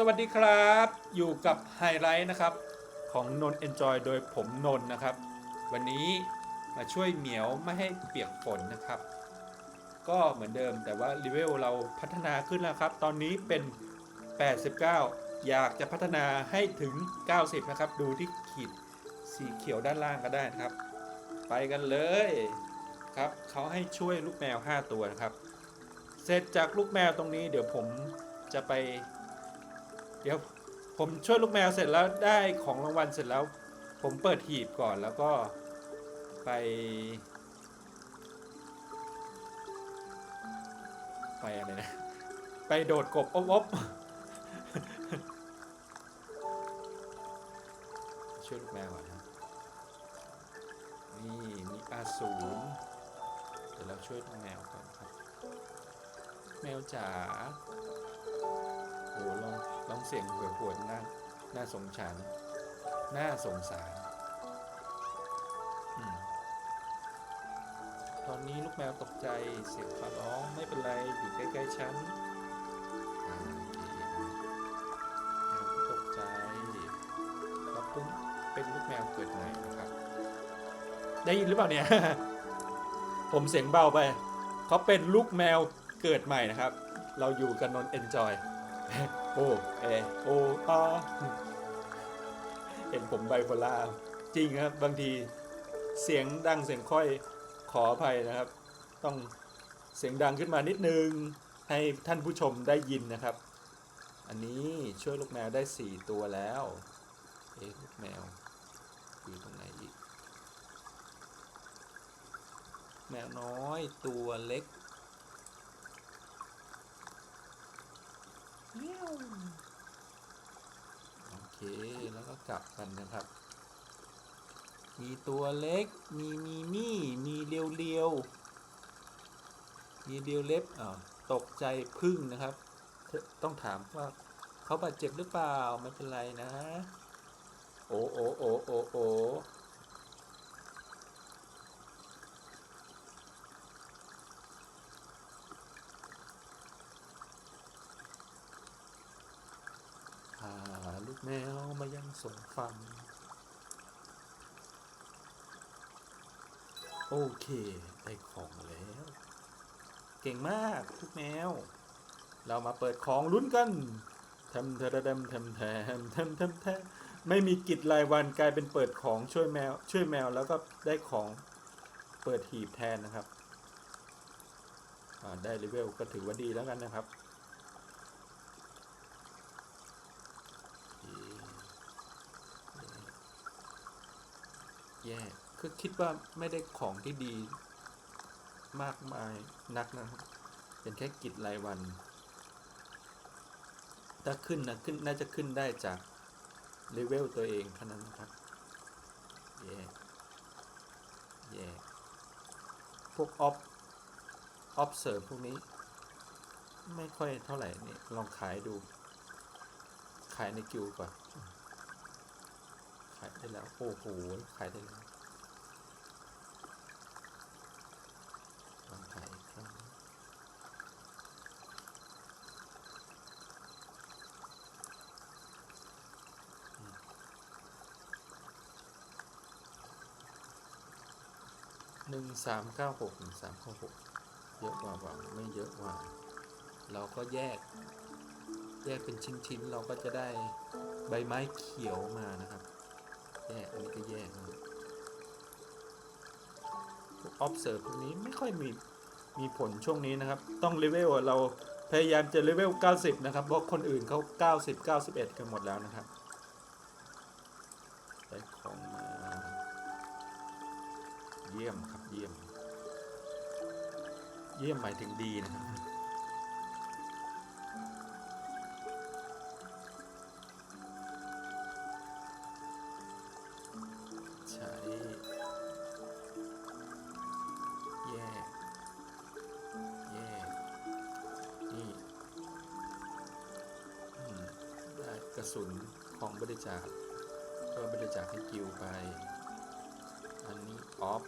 สวัสดีครับ อยู่กับไฮไลท์นะครับ ของนนเอนจอยโดยผมนนนะครับ วันนี้มาช่วยเหมียวไม่ให้เปียกฝนนะครับ ก็เหมือนเดิมแต่ว่ารีเวลเราพัฒนาขึ้นแล้วครับ ตอนนี้เป็น 89 อยากจะพัฒนาให้ถึง 90 นะครับ ดูที่ขีดสีเขียวด้านล่างก็ได้นะครับ ไปกันเลยครับเขาให้ช่วยลูกแมว 5 ตัวนะครับ เสร็จจากลูกแมวตรงนี้เดี๋ยวผมจะไป เดี๋ยวผมช่วยลูกแมวเสร็จแล้วได้ของรางวัลเสร็จแล้ว ผมเปิดหีบก่อนแล้วก็ไป ไปอะไรนะ ไปโดดกบอบอบช่วยลูกแมวก่อนนะนี่มีอาสูรเดี๋ยวเราช่วยลูกแมวก่อนครับ แมวจ๋าโอ้ลอง ลองเสียงหวยหวนน่าน่าสงสารน่าสงสารตอนนี้ลูกแมวตกใจเสียงฟ้าร้องไม่เป็นไรอยู่ใกล้ๆฉันเคแมวตกใจเราเพิ่งเป็นลูกแมวเกิดใหม่นะครับ ได้ยินหรือเปล่าเนี่ย ผมเสียงเบาไปเขาเป็นลูกแมวเกิดใหม่นะครับ เราอยู่กันนอนเอนจอย โอเอโออาเห็นผมไบโพล่าจริงครับ บางทีเสียงดังเสียงค่อยขออภัยนะครับ ต้องเสียงดังขึ้นมานิดนึง ให้ท่านผู้ชมได้ยินนะครับ อันนี้ช่วยลูกแมวได้ 4 ตัวแล้ว เอ๊ะลูกแมวอยู่ตรงไหนอีก แมวน้อยตัวเล็ก เมียว โอเคแล้วก็กลับกันนะครับ มีตัวเล็ก มีมีมี่ มีเรียวเรียว มีเรียวเล็บอ่าตกใจพึ่งนะครับ ต้องถามว่าเขาบาดเจ็บหรือเปล่า ไม่เป็นไรนะ โอโอโอโอโอพาลูกแมวมายัง สงฟังโอเค ได้ของแล้ว เก่งมากทุกแมว เรามาเปิดของลุ้นกันทำเทระดำทำแทมทำทำแทมไม่มีกิจรายวันกลายเป็นเปิดของช่วยแมว ช่วยแมวแล้วก็ได้ของเปิดหีบแทนนะครับได้เลเวลก็ถือว่าดีแล้วกันนะครับ แย่คือคิดว่าไม่ได้ของที่ดี มากมายนักนะครับ เป็นแค่กิจรายวัน ถ้าขึ้นนะขึ้นน่าจะขึ้นได้จากเลเวลตัวเองเท่านั้นนะครับแย่แย่พวกออฟออฟเสิร์พวกนี้ ไม่ค่อยเท่าไหร่นี่ลองขายดู ขายในกิวก่อน ขายได้แล้ว โอ้โห ขายได้แล้วลองขายอีกครั้งหนึ่งสามเก้าหกหนึ่งสามเก้าหกเยอะกว่าเปล่าไม่เยอะกว่า เราก็แยก แยกเป็นชิ้น ๆ เราก็จะได้ใบไม้เขียวมานะครับ แยก อันนี้ก็แยกนะพวก observe พวกนี้ไม่ค่อยมีมีผลช่วงนี้นะครับ ต้องเลเวลเราพยายามจะเลเวล 90 นะครับ เพราะคนอื่นเขา90 91 กันหมดแล้วนะครับได้ของมา เยี่ยมครับเยี่ยม เยี่ยมหมายถึงดีนะครับ กระสุนของบริจาคก็บริจาคให้กิวไป อันนี้ออฟ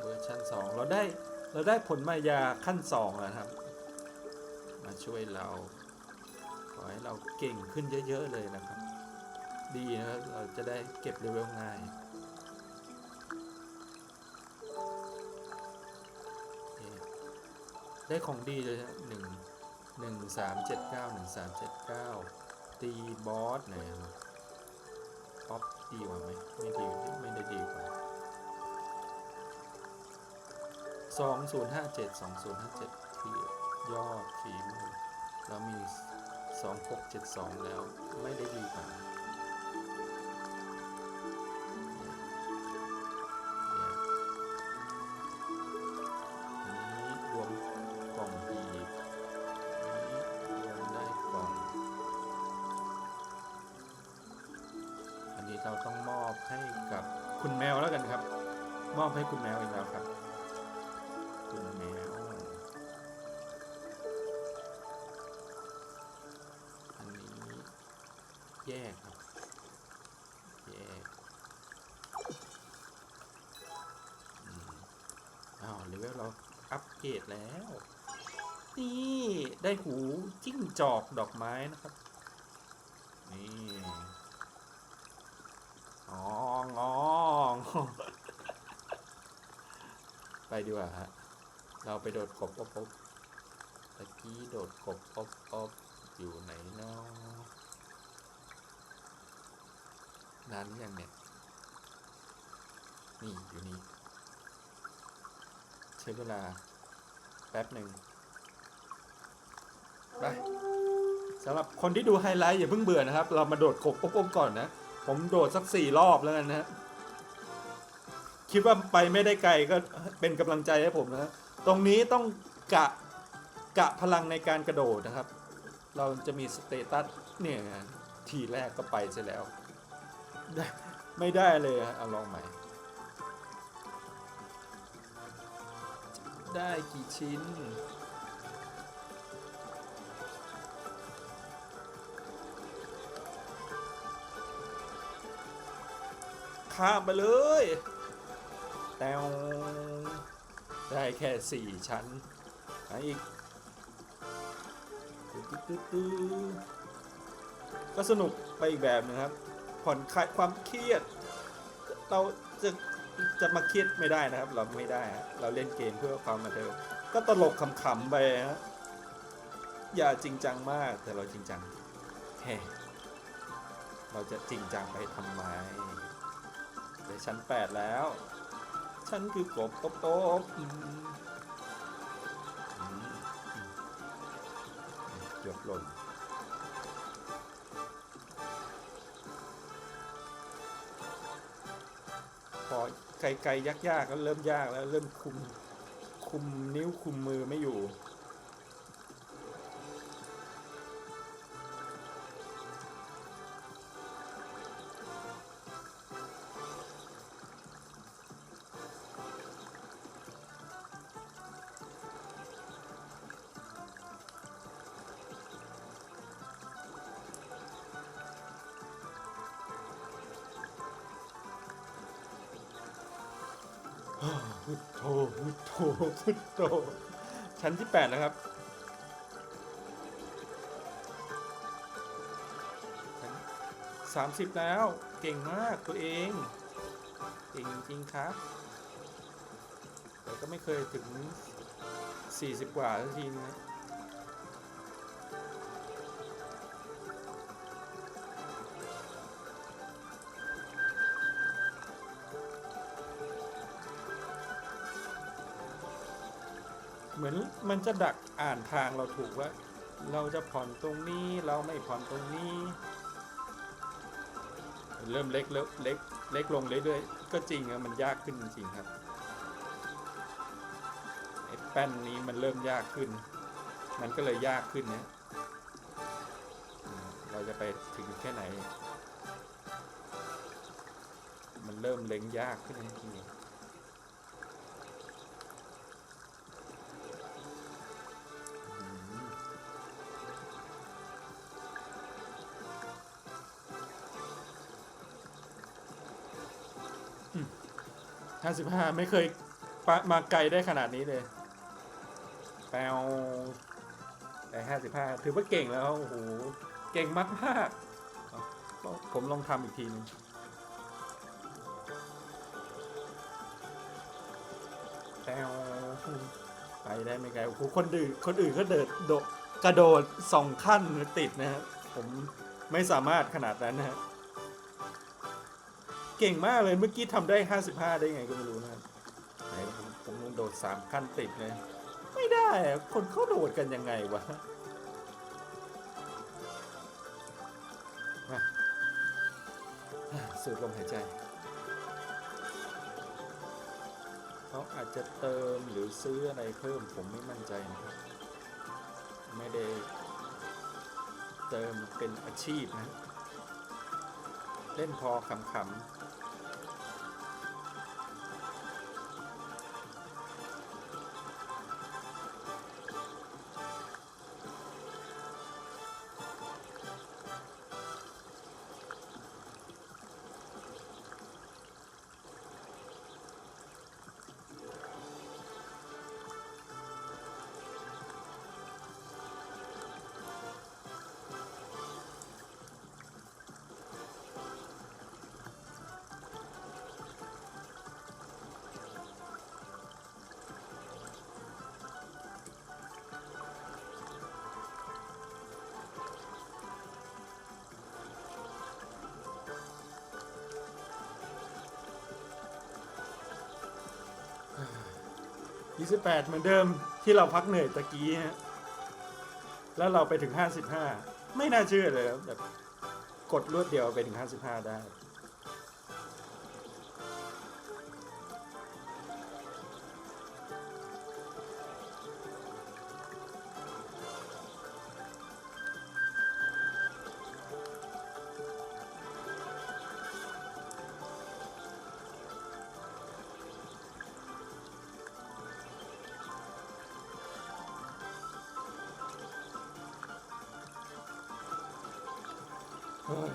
เวอร์ชัน2 เราได้เราได้ผลมายาขั้น2แล้วนะครับ มาช่วยเราโอให้เราเก่งขึ้นเยอะๆเลยนะครับ ดีนะรเราจะได้เก็บเลเวลง่ายได้ของดีเลยนะหนึ่งหนึ่งสามเจ็ดเก้าหนึ่งสามเจ็ดเก้า ตีบอสหน่อยครับป๊อปดีกว่าไหมไม่ดีไม่ได้ดีกว่าสองศูนย์ห้าเจ็ดสองศูนย์ห้าเจ็ดคือยอดฝีมือเรามีสองหกเจ็ดสองแล้วไม่ได้ดีกว่า มอบให้คุณแมวอีกแล้วครับ คุณแมว อันนี้แยกครับ แยกอ้าวเลเวลเราอัปเกรดแล้ว นี่ได้หูจิ้งจอกดอกไม้นะครับ นี่ อ๋ององ ดีกว่าฮะ เราไปโดดกบอบอบตะกี้โดดกบอบอบอยู่ไหนเนาะนานหรือยังเนี่ย นี่อยู่นี่ ใช้เวลา แป๊บหนึ่งไปสำหรับคนที่ดูไฮไลท์อย่าเพิ่งเบื่อนะครับ เรามาโดดขบอบก่อนนะ ผมโดดสักสี่รอบแล้วกันนะ คิดว่าไปไม่ได้ไกลก็เป็นกำลังใจให้ผมนะตรงนี้ต้องกะกะพลังในการกระโดดนะครับ เราจะมีสเตตัสเนี่ยทีแรกก็ไปเสียแล้วได้ไม่ได้เลยเอาลองใหม่ ได้กี่ชิ้นข้ามไปเลย แตวได้แค่สี่ชั้นไหนอีกก็สนุกไปอีกแบบนึงครับ ผ่อนคลายความเครียด เราจะจะมาเครียดไม่ได้นะครับ เราไม่ได้ เราเล่นเกมเพื่อความมาเดิมก็ตลกขำๆไปฮะอย่าจริงจังมากแต่เราจริงจังแฮ่เราจะจริงจังไปทำไมเดี๋ยวชั้นแปดแล้ว ฉันคือกบตบตบเกือบหล่นพอไกลๆยากๆก็เริ่มยากแล้ว เริ่มคุม คุมนิ้วคุมมือไม่อยู่ พุทโธพุทโธพุทโธชั้นที่แปดแล้วครับ สามสิบแล้ว เก่งมากตัวเอง เก่งจริงครับ แต่ก็ไม่เคยถึง40กว่าสักทีนะ เหมือนมันจะดักอ่านทางเราถูกว่า เราจะผ่อนตรงนี้เราไม่ผ่อนตรงนี้ เริ่มเล็กเล็กเล็กลงเรื่อยๆก็จริงอะมันยากขึ้นจริงๆครับไอ้แป้นนี้มันเริ่มยากขึ้น มันก็เลยยากขึ้นนะอืมเราจะไปถึงแค่ไหน มันเริ่มเล็งยากขึ้นจริงๆาสิบห้าไม่เคยมาไกลได้ขนาดนี้เลย แปลแต่ห้าสิบห้าถือว่าเก่งแล้วโอ้โห เก่งมากมากผมลองทำอีกทีนึงแปลไปได้ไม่ไกลโอ้โหคนอื่นคนอื่นก็เดินโดกระโดดสองขั้นติดนะฮะผมไม่สามารถขนาดนั้นนะครั เก่งมากเลยเมื่อกี้ทำได้ 55 ได้ไงก็ไม่รู้นะครับไหนผมผมลองโดดสามขั้นติดเลยไม่ได้อะคนเขาโดดกันยังไงวะมาสูดลมหายใจ เขาอาจจะเติมหรือซื้ออะไรเพิ่มผมไม่มั่นใจนะครับ ไม่ได้เติมเป็นอาชีพนะ เล่นพอขำๆ 28 เหมือนเดิมที่เราพักเหนื่อยตะกี้ฮะ แล้วเราไปถึง 55 ไม่น่าเชื่อเลยครับแบบกดรวดเดียวไปถึง 55 ได้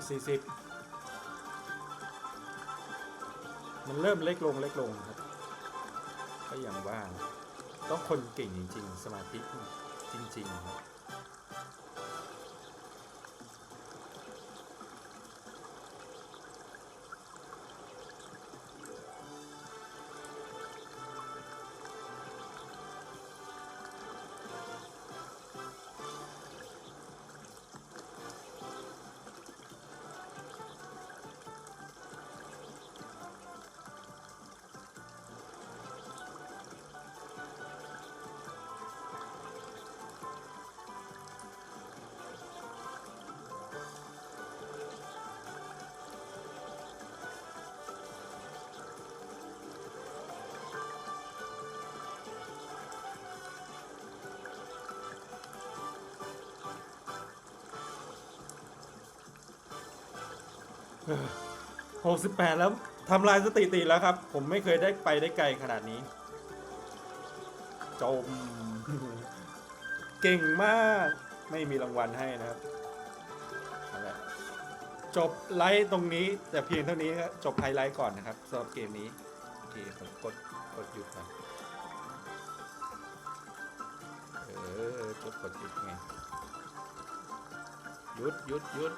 สี่สิบมันเริ่มเล็กลงเล็กลงครับก็อย่างว่าต้องคนเก่งจริง ๆ สมาธิจริงๆครับ หกสิบแปดแล้วทำลายสถิติแล้วครับ ผมไม่เคยได้ไปได้ไกลขนาดนี้ จม เก่งมากไม่มีรางวัลให้นะครับ จบไลฟ์ตรงนี้ แต่เพียงเท่านี้ครับจบไฮไลท์ก่อนนะครับสำหรับเกมนี้โอเคผมกดกดหยุดก่อนเออจดกดหยุดไงหยุดหยุดหยุด